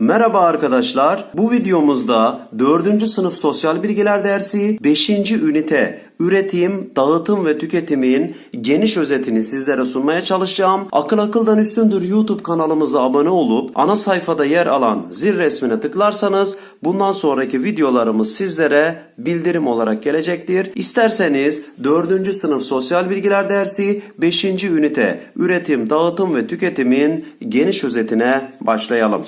Merhaba arkadaşlar. Bu videomuzda 4. sınıf sosyal bilgiler dersi 5. ünite üretim, dağıtım ve tüketimin geniş özetini sizlere sunmaya çalışacağım. Akıl akıldan üstündür YouTube kanalımıza abone olup ana sayfada yer alan zil resmine tıklarsanız bundan sonraki videolarımız sizlere bildirim olarak gelecektir. İsterseniz 4. sınıf sosyal bilgiler dersi 5. ünite üretim, dağıtım ve tüketimin geniş özetine başlayalım.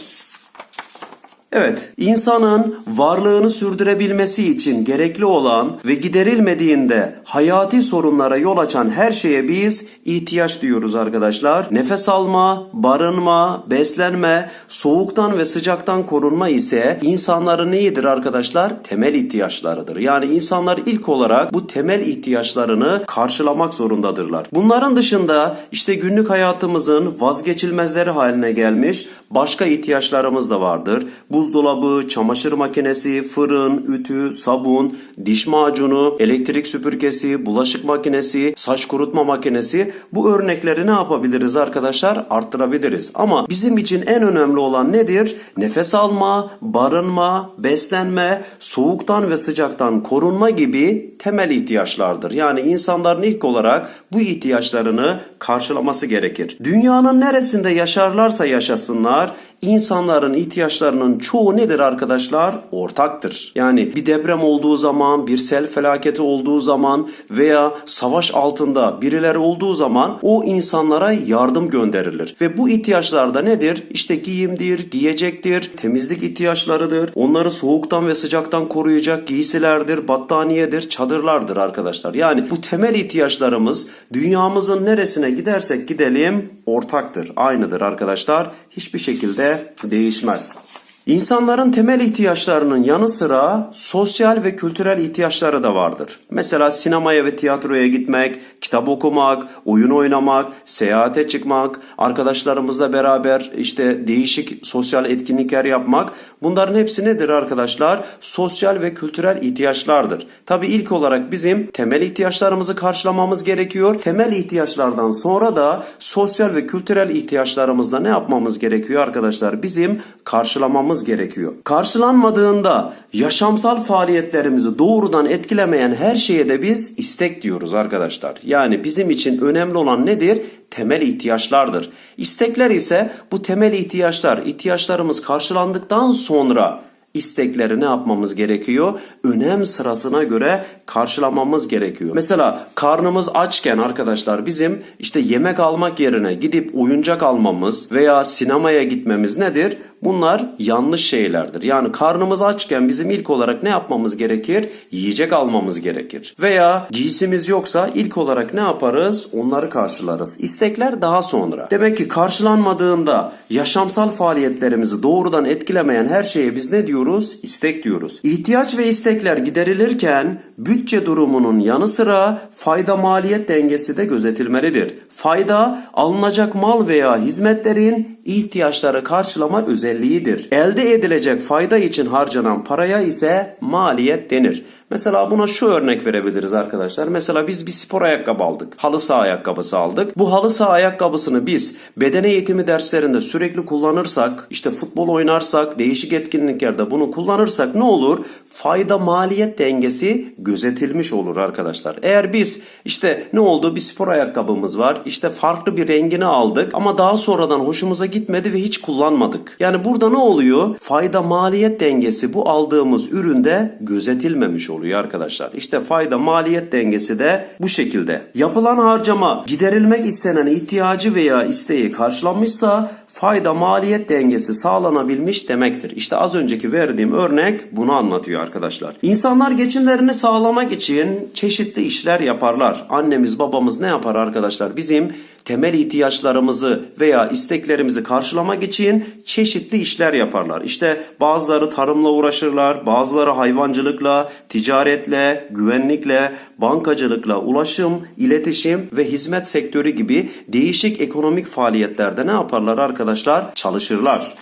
Evet, insanın varlığını sürdürebilmesi için gerekli olan ve giderilmediğinde hayati sorunlara yol açan her şeye biz ihtiyaç diyoruz arkadaşlar. Nefes alma, barınma, beslenme, soğuktan ve sıcaktan korunma ise insanların neyidir arkadaşlar? Temel ihtiyaçlarıdır. Yani insanlar ilk olarak bu temel ihtiyaçlarını karşılamak zorundadırlar. Bunların dışında işte günlük hayatımızın vazgeçilmezleri haline gelmiş başka ihtiyaçlarımız da vardır. Buzdolabı, çamaşır makinesi, fırın, ütü, sabun, diş macunu, elektrik süpürgesi, bulaşık makinesi, saç kurutma makinesi bu örnekleri ne yapabiliriz arkadaşlar? Arttırabiliriz. Ama bizim için en önemli olan nedir? Nefes alma, barınma, beslenme, soğuktan ve sıcaktan korunma gibi temel ihtiyaçlardır. Yani insanların ilk olarak bu ihtiyaçlarını karşılaması gerekir. Dünyanın neresinde yaşarlarsa yaşasınlar insanların ihtiyaçlarının çoğu nedir arkadaşlar? Ortaktır. Yani bir deprem olduğu zaman, bir sel felaketi olduğu zaman veya savaş altında birileri olduğu zaman o insanlara yardım gönderilir. Ve bu ihtiyaçlar da nedir? İşte giyimdir, giyecektir, temizlik ihtiyaçlarıdır. Onları soğuktan ve sıcaktan koruyacak giysilerdir, battaniyedir, çadırlardır arkadaşlar. Yani bu temel ihtiyaçlarımız dünyamızın neresine gidersek gidelim ortaktır, aynıdır arkadaşlar. Hiçbir şekilde değişmez. İnsanların temel ihtiyaçlarının yanı sıra sosyal ve kültürel ihtiyaçları da vardır. Mesela sinemaya ve tiyatroya gitmek, kitap okumak, oyun oynamak, seyahate çıkmak, arkadaşlarımızla beraber işte değişik sosyal etkinlikler yapmak. Bunların hepsi nedir arkadaşlar? Sosyal ve kültürel ihtiyaçlardır. Tabi ilk olarak bizim temel ihtiyaçlarımızı karşılamamız gerekiyor. Temel ihtiyaçlardan sonra da sosyal ve kültürel ihtiyaçlarımızda ne yapmamız gerekiyor arkadaşlar? Bizim karşılamamız gerekiyor. Karşılanmadığında yaşamsal faaliyetlerimizi doğrudan etkilemeyen her şeye de biz istek diyoruz arkadaşlar. Yani bizim için önemli olan nedir? Temel ihtiyaçlardır. İstekler ise bu temel ihtiyaçlar, ihtiyaçlarımız karşılandıktan sonra istekleri ne yapmamız gerekiyor? Önem sırasına göre karşılamamız gerekiyor. Mesela karnımız açken arkadaşlar bizim işte yemek almak yerine gidip oyuncak almamız veya sinemaya gitmemiz nedir? Bunlar yanlış şeylerdir. Yani karnımız açken bizim ilk olarak ne yapmamız gerekir? Yiyecek almamız gerekir. Veya giysimiz yoksa ilk olarak ne yaparız? Onları karşılarız. İstekler daha sonra. Demek ki karşılanmadığında yaşamsal faaliyetlerimizi doğrudan etkilemeyen her şeye biz ne diyoruz? İstek diyoruz. İhtiyaç ve istekler giderilirken bütçe durumunun yanı sıra fayda maliyet dengesi de gözetilmelidir. Fayda alınacak mal veya hizmetlerin ihtiyaçları karşılama özelliğidir. Elde edilecek fayda için harcanan paraya ise maliyet denir. Mesela buna şu örnek verebiliriz arkadaşlar. Mesela biz bir spor ayakkabı aldık. Halı saha ayakkabısı aldık. Bu halı saha ayakkabısını biz beden eğitimi derslerinde sürekli kullanırsak, işte futbol oynarsak, değişik etkinliklerde bunu kullanırsak ne olur? Fayda maliyet dengesi gözetilmiş olur arkadaşlar. Eğer biz işte ne oldu bir spor ayakkabımız var. işte farklı bir rengini aldık ama daha sonradan hoşumuza gitmedi ve hiç kullanmadık. Yani burada ne oluyor? Fayda maliyet dengesi bu aldığımız üründe gözetilmemiş oluyor arkadaşlar. İşte fayda maliyet dengesi de bu şekilde. Yapılan harcama giderilmek istenen ihtiyacı veya isteği karşılanmışsa fayda maliyet dengesi sağlanabilmiş demektir. İşte az önceki verdiğim örnek bunu anlatıyor arkadaşlar. İnsanlar geçimlerini sağlamak için çeşitli işler yaparlar. Annemiz babamız ne yapar arkadaşlar? Bizim temel ihtiyaçlarımızı veya isteklerimizi karşılamak için çeşitli işler yaparlar. İşte bazıları tarımla uğraşırlar, bazıları hayvancılıkla, ticaretle, güvenlikle, bankacılıkla, ulaşım, iletişim ve hizmet sektörü gibi değişik ekonomik faaliyetlerde ne yaparlar arkadaşlar? Çalışırlar.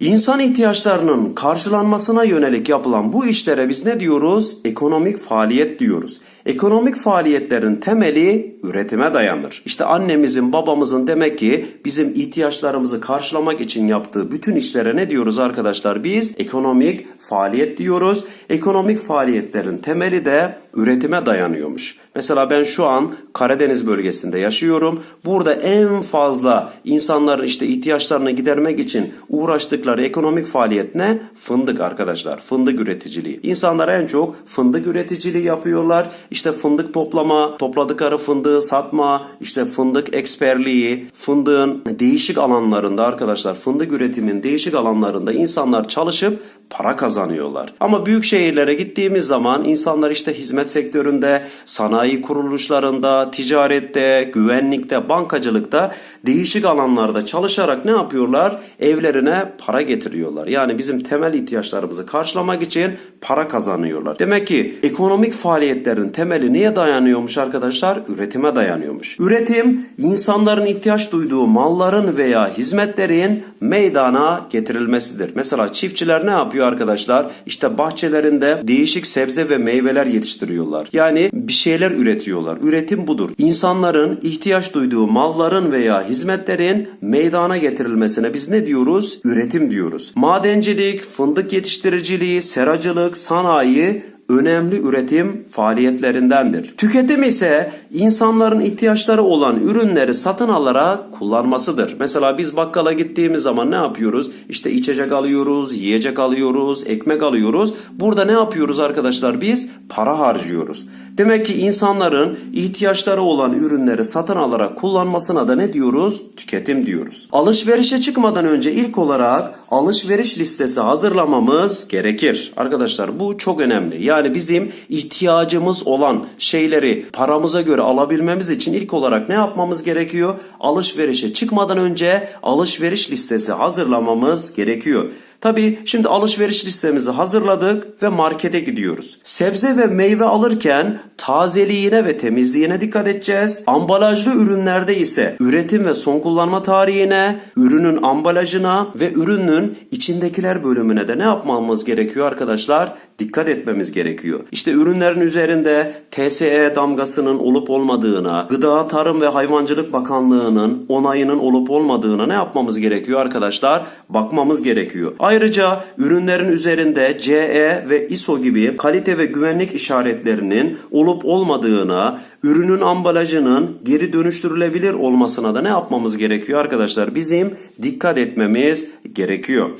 İnsan ihtiyaçlarının karşılanmasına yönelik yapılan bu işlere biz ne diyoruz? Ekonomik faaliyet diyoruz. Ekonomik faaliyetlerin temeli üretime dayanır. İşte annemizin, babamızın demek ki bizim ihtiyaçlarımızı karşılamak için yaptığı bütün işlere ne diyoruz arkadaşlar? Biz ekonomik faaliyet diyoruz. Ekonomik faaliyetlerin temeli de üretime dayanıyormuş. Mesela ben şu an Karadeniz bölgesinde yaşıyorum. Burada en fazla insanların işte ihtiyaçlarını gidermek için uğraştıkları ekonomik faaliyet ne? Fındık arkadaşlar. Fındık üreticiliği. İnsanlar en çok fındık üreticiliği yapıyorlar. İşte fındık toplama, topladıkları fındığı satma, işte fındık eksperliği, fındığın değişik alanlarında arkadaşlar fındık üretimin değişik alanlarında insanlar çalışıp para kazanıyorlar. Ama büyük şehirlere gittiğimiz zaman insanlar işte hizmet sektöründe, sanayi kuruluşlarında, ticarette, güvenlikte, bankacılıkta değişik alanlarda çalışarak ne yapıyorlar? Evlerine para getiriyorlar. Yani bizim temel ihtiyaçlarımızı karşılamak için para kazanıyorlar. Demek ki ekonomik faaliyetlerin temeli neye dayanıyormuş arkadaşlar? Üretime dayanıyormuş. Üretim insanların ihtiyaç duyduğu malların veya hizmetlerin meydana getirilmesidir. Mesela çiftçiler ne yapıyor arkadaşlar? İşte bahçelerinde değişik sebze ve meyveler yetiştiriyorlar. Yani bir şeyler üretiyorlar. Üretim budur. İnsanların ihtiyaç duyduğu malların veya hizmetlerin meydana getirilmesine biz ne diyoruz? Üretim diyoruz. Madencilik, fındık yetiştiriciliği, seracılık, sanayi önemli üretim faaliyetlerindendir. Tüketim ise insanların ihtiyaçları olan ürünleri satın alarak kullanmasıdır. Mesela biz bakkala gittiğimiz zaman ne yapıyoruz? İşte içecek alıyoruz, yiyecek alıyoruz, ekmek alıyoruz. Burada ne yapıyoruz arkadaşlar biz? Para harcıyoruz. Demek ki insanların ihtiyaçları olan ürünleri satın alarak kullanmasına da ne diyoruz? Tüketim diyoruz. Alışverişe çıkmadan önce ilk olarak alışveriş listesi hazırlamamız gerekir. Arkadaşlar bu çok önemli. Yani bizim ihtiyacımız olan şeyleri paramıza göre alabilmemiz için ilk olarak ne yapmamız gerekiyor? Alışverişe çıkmadan önce alışveriş listesi hazırlamamız gerekiyor. Tabii şimdi alışveriş listemizi hazırladık ve markete gidiyoruz. Sebze ve meyve alırken tazeliğine ve temizliğine dikkat edeceğiz. Ambalajlı ürünlerde ise üretim ve son kullanma tarihine, ürünün ambalajına ve ürünün içindekiler bölümüne de ne yapmamız gerekiyor arkadaşlar? Dikkat etmemiz gerekiyor. İşte ürünlerin üzerinde TSE damgasının olup olmadığına, Gıda, Tarım ve Hayvancılık Bakanlığı'nın onayının olup olmadığına ne yapmamız gerekiyor arkadaşlar? Bakmamız gerekiyor. Ayrıca ürünlerin üzerinde CE ve ISO gibi kalite ve güvenlik işaretlerinin olup olmadığına, ürünün ambalajının geri dönüştürülebilir olmasına da ne yapmamız gerekiyor arkadaşlar? Bizim dikkat etmemiz gerekiyor.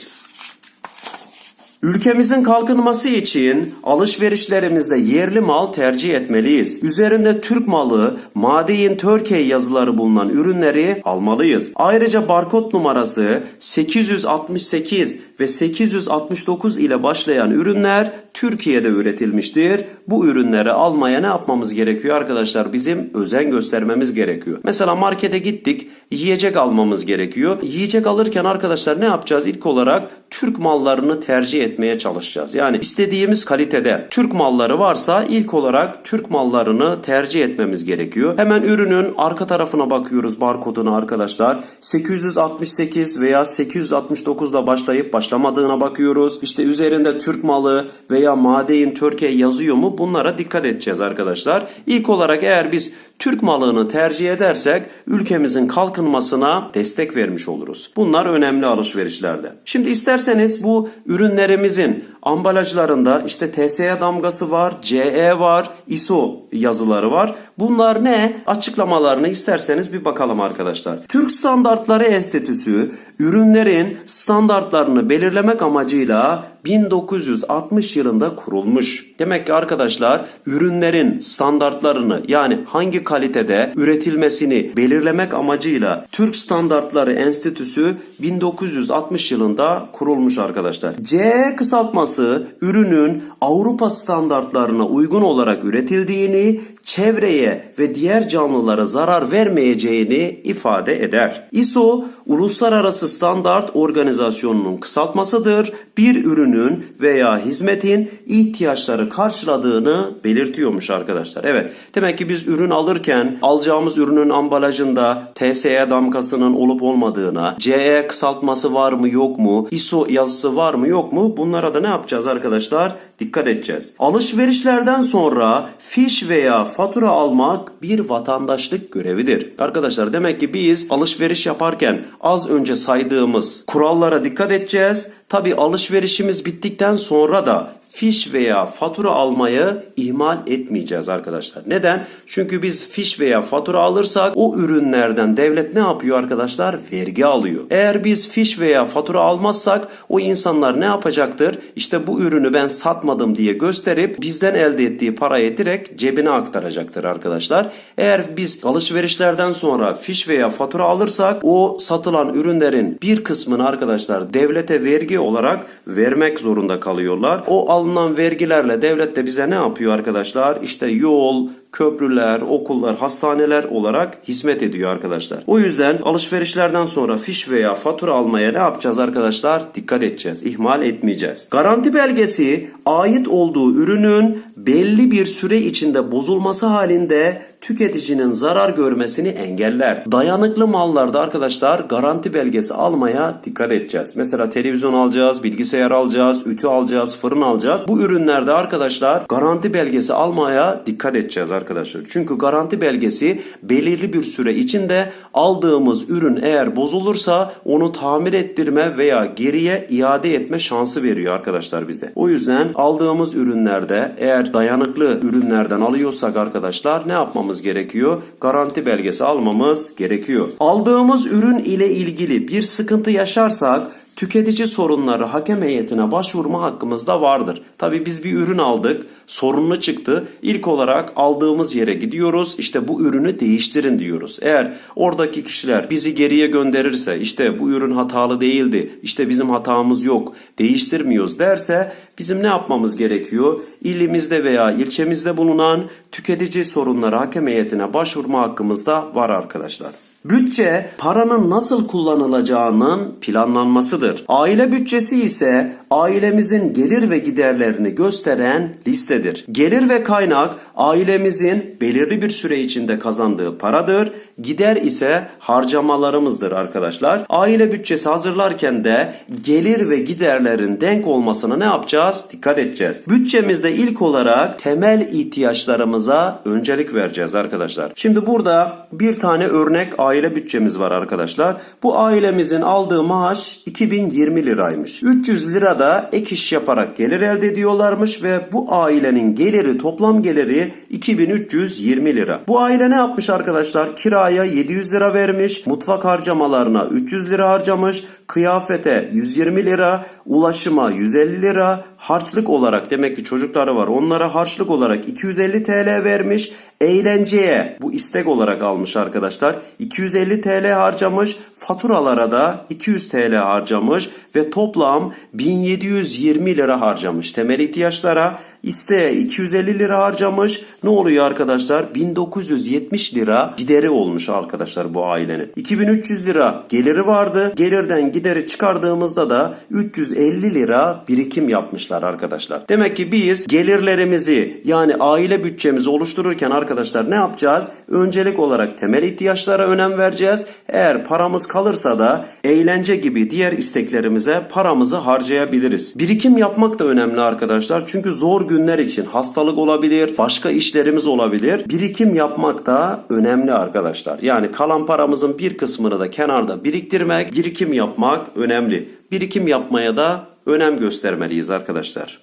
Ülkemizin kalkınması için alışverişlerimizde yerli mal tercih etmeliyiz. Üzerinde Türk malı, Made in Turkey yazıları bulunan ürünleri almalıyız. Ayrıca barkod numarası 868 ve 869 ile başlayan ürünler Türkiye'de üretilmiştir. Bu ürünleri almaya ne yapmamız gerekiyor arkadaşlar? Bizim özen göstermemiz gerekiyor. Mesela markete gittik, yiyecek almamız gerekiyor. Yiyecek alırken arkadaşlar ne yapacağız? İlk olarak Türk mallarını tercih etmeye çalışacağız. Yani istediğimiz kalitede Türk malları varsa ilk olarak Türk mallarını tercih etmemiz gerekiyor. Hemen ürünün arka tarafına bakıyoruz barkoduna arkadaşlar. 868 veya 869 ile başlayıp başlamadığına bakıyoruz. İşte üzerinde Türk malı veya Made in Turkey yazıyor mu? Bunlara dikkat edeceğiz arkadaşlar. İlk olarak eğer biz Türk malını tercih edersek ülkemizin kalkınmasına destek vermiş oluruz. Bunlar önemli alışverişlerde. Şimdi isterseniz bu ürünlerimizin ambalajlarında işte TSE damgası var, CE var, ISO yazıları var. Bunlar ne? Açıklamalarını isterseniz bir bakalım arkadaşlar. Türk Standartları Enstitüsü ürünlerin standartlarını belirlemek amacıyla 1960 yılında kurulmuş. Demek ki arkadaşlar ürünlerin standartlarını yani hangi kalitede üretilmesini belirlemek amacıyla Türk Standartları Enstitüsü 1960 yılında kurulmuş arkadaşlar. CE kısaltması ürünün Avrupa standartlarına uygun olarak üretildiğini, çevreye ve diğer canlılara zarar vermeyeceğini ifade eder. ISO Uluslararası Standart Organizasyonu'nun kısaltmasıdır. Bir ürünün veya hizmetin ihtiyaçları karşıladığını belirtiyormuş arkadaşlar. Evet. Demek ki biz ürün alırken alacağımız ürünün ambalajında TSE damgasının olup olmadığına, CE kısaltması var mı yok mu, ISO yazısı var mı yok mu bunlara da ne yapacağız? arkadaşlar? Dikkat edeceğiz. Alışverişlerden sonra fiş veya fatura almak bir vatandaşlık görevidir. Arkadaşlar demek ki biz alışveriş yaparken az önce saydığımız kurallara dikkat edeceğiz. Tabi alışverişimiz bittikten sonra da fiş veya fatura almayı ihmal etmeyeceğiz arkadaşlar. Neden? Çünkü biz fiş veya fatura alırsak o ürünlerden devlet ne yapıyor arkadaşlar? Vergi alıyor. Eğer biz fiş veya fatura almazsak o insanlar ne yapacaktır? İşte bu ürünü ben satmadım diye gösterip bizden elde ettiği parayı direkt cebine aktaracaktır arkadaşlar. Eğer biz alışverişlerden sonra fiş veya fatura alırsak o satılan ürünlerin bir kısmını arkadaşlar devlete vergi olarak vermek zorunda kalıyorlar. O alınan vergilerle devlet de bize ne yapıyor arkadaşlar? İşte yol, köprüler, okullar, hastaneler olarak hizmet ediyor arkadaşlar. O yüzden alışverişlerden sonra fiş veya fatura almaya ne yapacağız arkadaşlar? Dikkat edeceğiz. ihmal etmeyeceğiz. Garanti belgesi ait olduğu ürünün belli bir süre içinde bozulması halinde tüketicinin zarar görmesini engeller. Dayanıklı mallarda arkadaşlar garanti belgesi almaya dikkat edeceğiz. Mesela televizyon alacağız, bilgisayar alacağız, ütü alacağız, fırın alacağız. Bu ürünlerde arkadaşlar garanti belgesi almaya dikkat edeceğiz arkadaşlar. Çünkü garanti belgesi belirli bir süre içinde aldığımız ürün eğer bozulursa onu tamir ettirme veya geriye iade etme şansı veriyor arkadaşlar bize. O yüzden aldığımız ürünlerde eğer dayanıklı ürünlerden alıyorsak arkadaşlar ne yapmamız gerekiyor? Garanti belgesi almamız gerekiyor. Aldığımız ürün ile ilgili bir sıkıntı yaşarsak tüketici sorunları hakem heyetine başvurma hakkımız da vardır. Tabi biz bir ürün aldık, sorunlu çıktı. İlk olarak aldığımız yere gidiyoruz. İşte bu ürünü değiştirin diyoruz. Eğer oradaki kişiler bizi geriye gönderirse işte bu ürün hatalı değildi. işte bizim hatamız yok. Değiştirmiyoruz derse bizim ne yapmamız gerekiyor? İlimizde veya ilçemizde bulunan tüketici sorunları hakem heyetine başvurma hakkımız da var arkadaşlar. Bütçe paranın nasıl kullanılacağının planlanmasıdır. Aile bütçesi ise ailemizin gelir ve giderlerini gösteren listedir. Gelir ve kaynak ailemizin belirli bir süre içinde kazandığı paradır. Gider ise harcamalarımızdır arkadaşlar. Aile bütçesi hazırlarken de gelir ve giderlerin denk olmasına ne yapacağız? Dikkat edeceğiz. Bütçemizde ilk olarak temel ihtiyaçlarımıza öncelik vereceğiz arkadaşlar. Şimdi burada bir tane örnek aile bütçemiz var arkadaşlar. Bu ailemizin aldığı maaş 2020 liraymış. 300 lirada ek iş yaparak gelir elde ediyorlarmış ve bu ailenin geliri toplam geliri 2320 lira. Bu aile ne yapmış arkadaşlar? Kiraya 700 lira vermiş, mutfak harcamalarına 300 lira harcamış, kıyafete 120 lira, ulaşıma 150 lira, harçlık olarak demek ki çocukları var onlara harçlık olarak 250 TL vermiş, eğlenceye bu istek olarak almış arkadaşlar 250 TL harcamış, faturalara da 200 TL harcamış ve toplam 1720 lira harcamış temel ihtiyaçlara. İsteğe 250 lira harcamış. Ne oluyor arkadaşlar? 1970 lira gideri olmuş arkadaşlar bu ailenin. 2300 lira geliri vardı. Gelirden gideri çıkardığımızda da 350 lira birikim yapmışlar arkadaşlar. Demek ki biz gelirlerimizi yani aile bütçemizi oluştururken arkadaşlar ne yapacağız? Öncelik olarak temel ihtiyaçlara önem vereceğiz. Eğer paramız kalırsa da eğlence gibi diğer isteklerimize paramızı harcayabiliriz. Birikim yapmak da önemli arkadaşlar. Çünkü zor günler için hastalık olabilir, başka işlerimiz olabilir. Birikim yapmak da önemli arkadaşlar. Yani kalan paramızın bir kısmını da kenarda biriktirmek, birikim yapmak önemli. Birikim yapmaya da önem göstermeliyiz arkadaşlar.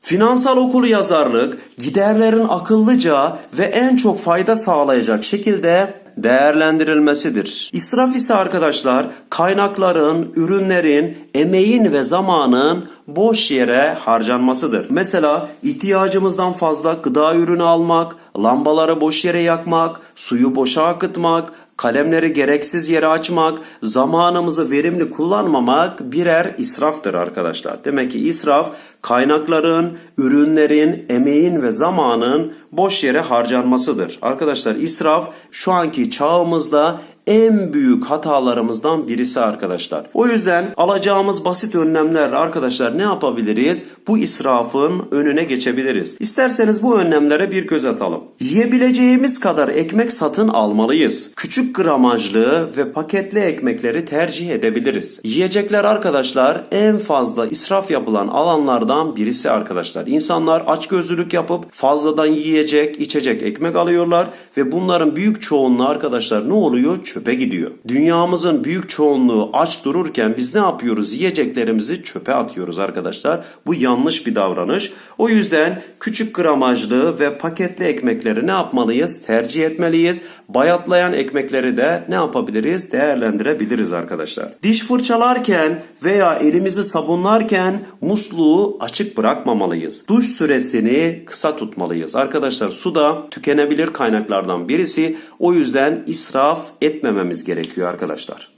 Finansal okul yazarlık giderlerin akıllıca ve en çok fayda sağlayacak şekilde değerlendirilmesidir. İsraf ise arkadaşlar kaynakların, ürünlerin, emeğin ve zamanın boş yere harcanmasıdır. Mesela ihtiyacımızdan fazla gıda ürünü almak, lambaları boş yere yakmak, suyu boşa akıtmak, kalemleri gereksiz yere açmak, zamanımızı verimli kullanmamak birer israftır arkadaşlar. Demek ki israf kaynakların, ürünlerin, emeğin ve zamanın boş yere harcanmasıdır. Arkadaşlar israf şu anki çağımızda en büyük hatalarımızdan birisi arkadaşlar. O yüzden alacağımız basit önlemler arkadaşlar ne yapabiliriz? Bu israfın önüne geçebiliriz. İsterseniz bu önlemlere bir göz atalım. Yiyebileceğimiz kadar ekmek satın almalıyız. Küçük gramajlı ve paketli ekmekleri tercih edebiliriz. Yiyecekler arkadaşlar en fazla israf yapılan alanlardan birisi arkadaşlar. İnsanlar açgözlülük yapıp fazladan yiyecek, içecek ekmek alıyorlar ve bunların büyük çoğunluğu arkadaşlar ne oluyor? Çöpe gidiyor. Dünyamızın büyük çoğunluğu aç dururken biz ne yapıyoruz? Yiyeceklerimizi çöpe atıyoruz arkadaşlar. Bu yanlış bir davranış. O yüzden küçük gramajlı ve paketli ekmekleri ne yapmalıyız? Tercih etmeliyiz. Bayatlayan ekmekleri de ne yapabiliriz? Değerlendirebiliriz arkadaşlar. Diş fırçalarken veya elimizi sabunlarken musluğu açık bırakmamalıyız. Duş süresini kısa tutmalıyız. Arkadaşlar su da tükenebilir kaynaklardan birisi. O yüzden israf etmememiz gerekiyor arkadaşlar.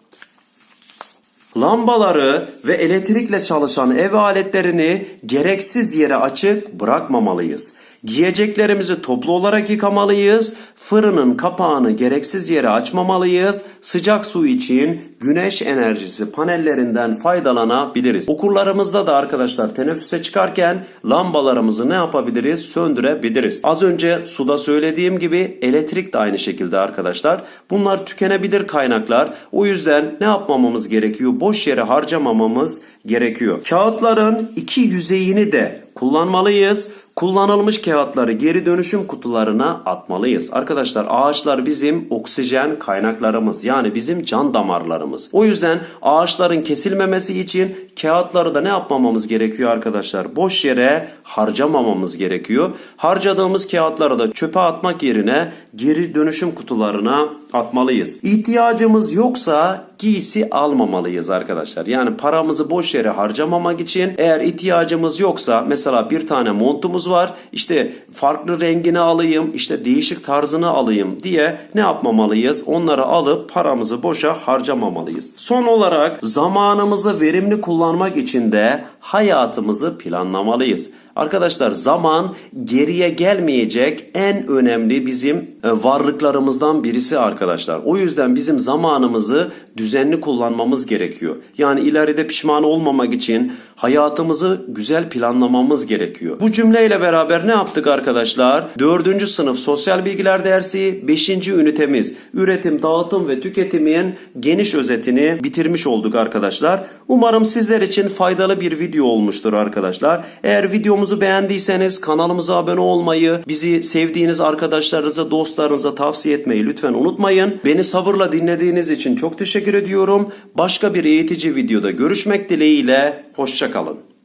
Lambaları ve elektrikle çalışan ev aletlerini gereksiz yere açık bırakmamalıyız. Giyeceklerimizi toplu olarak yıkamalıyız. Fırının kapağını gereksiz yere açmamalıyız. Sıcak su için güneş enerjisi panellerinden faydalanabiliriz. Okullarımızda da arkadaşlar teneffüse çıkarken lambalarımızı ne yapabiliriz? Söndürebiliriz. Az önce suda söylediğim gibi elektrik de aynı şekilde arkadaşlar. Bunlar tükenebilir kaynaklar. O yüzden ne yapmamamız gerekiyor? Boş yere harcamamamız gerekiyor. Kağıtların iki yüzeyini de kullanmalıyız. Kullanılmış kağıtları geri dönüşüm kutularına atmalıyız. Arkadaşlar ağaçlar bizim oksijen kaynaklarımız yani bizim can damarlarımız. O yüzden ağaçların kesilmemesi için kağıtları da ne yapmamamız gerekiyor arkadaşlar? Boş yere harcamamamız gerekiyor. Harcadığımız kağıtları da çöpe atmak yerine geri dönüşüm kutularına atmalıyız. İhtiyacımız yoksa giysi almamalıyız arkadaşlar. Yani paramızı boş yere harcamamak için eğer ihtiyacımız yoksa mesela bir tane montumuz var işte farklı rengini alayım işte değişik tarzını alayım diye ne yapmamalıyız? Onları alıp paramızı boşa harcamamalıyız. Son olarak zamanımızı verimli kullanmak için de hayatımızı planlamalıyız. Arkadaşlar zaman geriye gelmeyecek en önemli bizim e, varlıklarımızdan birisi arkadaşlar. O yüzden bizim zamanımızı düzenli kullanmamız gerekiyor. Yani ileride pişman olmamak için hayatımızı güzel planlamamız gerekiyor. Bu cümleyle beraber ne yaptık arkadaşlar? 4. sınıf sosyal bilgiler dersi 5. ünitemiz üretim, dağıtım ve tüketimin geniş özetini bitirmiş olduk arkadaşlar. Umarım sizler için faydalı bir video olmuştur arkadaşlar. Eğer videomuzu beğendiyseniz kanalımıza abone olmayı, bizi sevdiğiniz arkadaşlarınıza, dostlarınıza tavsiye etmeyi lütfen unutmayın. Beni sabırla dinlediğiniz için çok teşekkür ediyorum. Başka bir eğitici videoda görüşmek dileğiyle. Hoşçakalın.